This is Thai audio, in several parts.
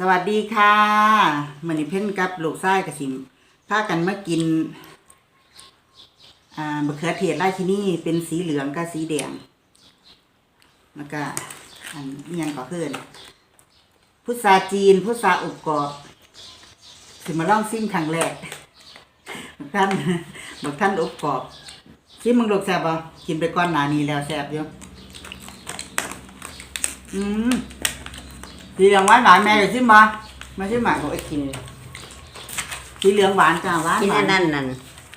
สวัสดีค่ะมันนี่เพ่นกับลูกไส้กับสิมพากันมากินอ่ามะเขือเทศราชินีเป็นสีเหลืองกับสีแดงแล้วก็อันนี้ยังก่อเพื่อนพุทราจีนพุทราอบกรอบสิมาล่องซิมครั้งแรกบักท่านบักท่านอบกรอบซิมมึงลูกแซ่บบ่กินไปก้อนหนานี้แล้วแซ่บอยู่อืม สีเหลืองหวานหวานแม่เลยชิมมามาชิมมาเอาไปกินสีเหลืองหวานจ้าหวานกินหวาอันนนั้นนั่น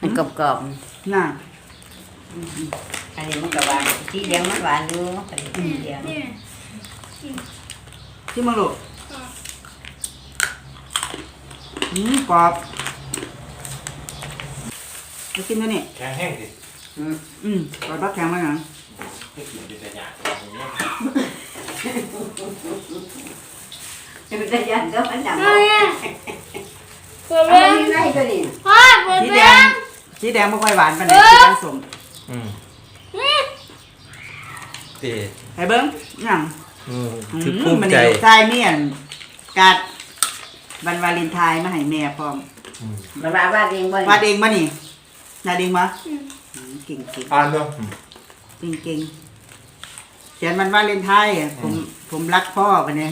มันกรอบกรอบน่ะๆอันนี้มันก็หวานที่เลี้ยงมันหวานอยู่อันนี้ที่เลี้ยงชิมมาลูกอืมกรอบมากินตัวนี้แข็งแห้งสิอืมอืมกรอบบักแข็งมาหนัง ไม่กินเป็นแต่หยาบอย่างเงี้ยจะเป็น ระยะก็มันดังเอาเนี่ยเปิดเอาเบิ้ไปงที่ไหนตัวนี้พ่อเปิดสีแดเบิ้งงสีแดงไม่ค่อยหวานปานใดสีแดงสมอืมเตะไปเบิ้งหยังอืมอืคือมภูมิมันใจนี่ลูกชายเมียนกัดวันวาเลนไทน์มาให้แม่พร้อมอืมมันว่าว่าเองบ่วาดเองมานี่วาดเองมาอืมเก่งเก่ง อ่านเนาะอืมเก่งเก่งๆเขียนมันว่าเลนไทยอะผมผมรักพ่อปะเนี่ย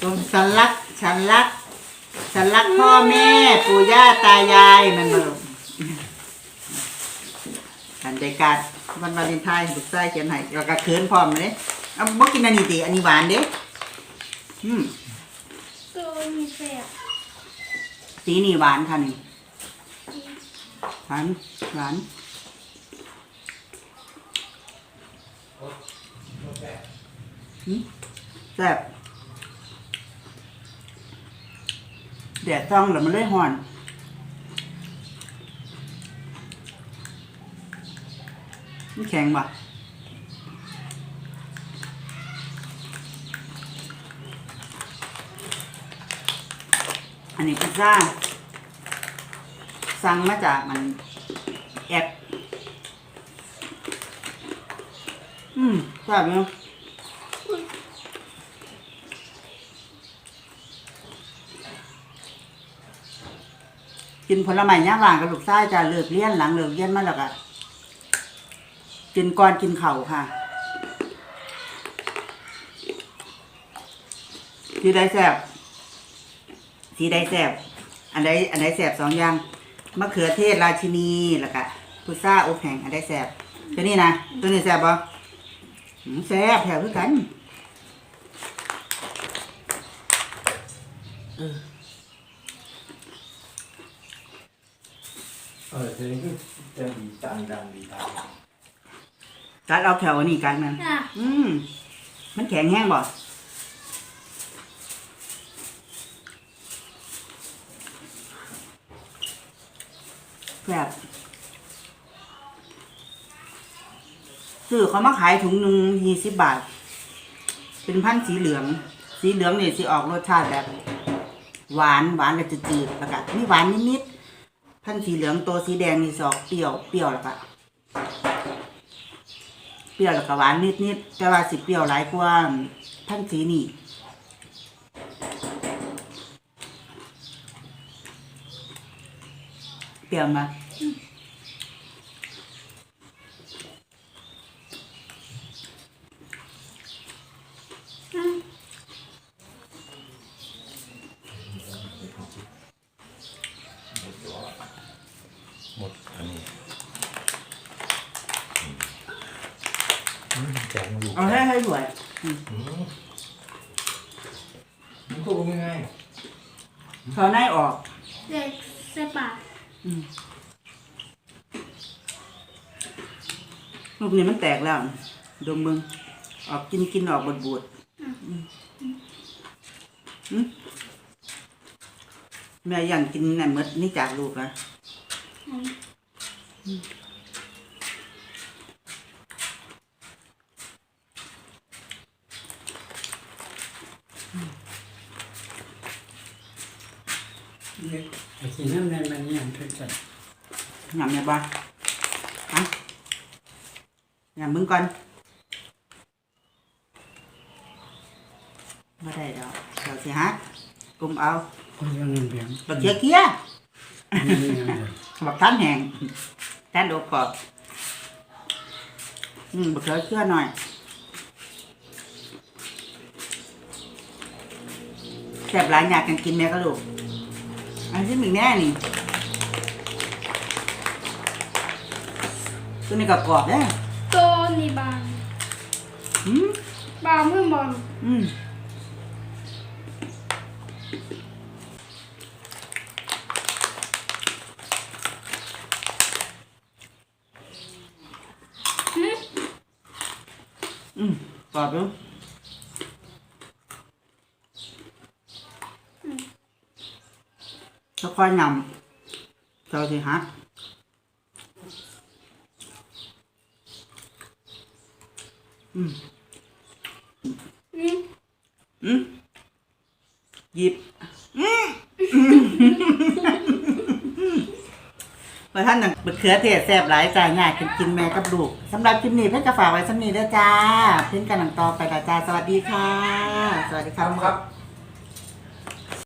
ผมฉันรักฉันรักฉันรักพ่อแม่ปู่ย่าตายายมันมาลงกันใจการวันวาเลนไทน์ถูกใจเขียนให้แล้วก็เขินพร้อมเลยเอาบ่กินอันนี้ติอันนี้หวานเด้อืมตัวมีแสบสีนี่หวานค่ะนี่หวานหวานอืม แซ่บแดดจ้องแล้วมันเลยห่อน มันแข็งป่ะอันนี้พิซซ่าสั่งมาจากมันแอปอืมทราบยัง กินผลไม้ย่างว่างกับลูกชายจะเลิกเลี้ยนหลังเลิกเลี้ยนมาแล้วก็กินก่อนกินเข่าค่ะสีใดแสบสีใดแสบอันใดอันใดแสบสองอย่างมะเขือเทศราชินีแล้วก็พุทราอบแห้งอันใดแสบตัวนี้นะตัวนี้แสบปะแสบแถวคือกันเออ ทีนี้คือจะดีจังดังดีตามกัดเอาแถวอันนี้กันมันอะอืมมันแข็งแห้งบ่แบบซื้อเขามาขายถุงหนึ่งยี่สิบบาท เป็นพันธุ์สีเหลือง สีเหลืองเนี่ยสิออกรสชาติแบบ หวานหวานแล้วจะจืดแล้วก็มีหวานนิดๆ พันสีเหลืองตัวสีแดงนี่สอกเปรี้ยวเปรี้ยวแล้วก็เปรี้ยวแล้วก็หวานนิดๆแต่ว่าสิเปรี้ยวหลายกว่าท่านสีนี่เปรี้ยวมา ดอันนี้อืมแข็งอยู่เอาให้ให้สวยอืมมันก็ง่ายเขาในออก เด็กเสบปากลูกนี้มันแตกแล้วดมมึง ออกกินกินออกบดบดๆอืมอืมแม่ยังกินน่ะหมดนี่จากลูกนะ ไอ้ที่นั่นนั่นมันยังทุกข์ใจยำเนี่ยบ้าอะยำมึงก่อน บ่ได้ดอกเดี๋ยวสิฮักกลุ่มเอาคนละเงินเพียงบักเคียเคียนี่ยังไงบักท่านแห้งท่านโดกรอบอืมบักเคียเคียหน่อยแซ่บหลายอยากกันกินแม่ก็ลูกอันที่มีแน่นี่ตัวนี้ก็กรอบเด้อตัวนี้บางอืมบางไม่บางอืม หืม อืมกรอบอยู่ค่อยๆนำเราสิฮะอืม อืม อืมหยิบอืม พอท่านนังบะเขือเทศแซ่บหลายจ่ายง่ายกินกินแม่กับลูกสำหรับคลิปนี้เพื่อนก็ฝากไว้สำนีเด้อจ้าเพื่อนกันหนังต่อไปละจ้าสวัสดีค่ะ สวัสดีครับ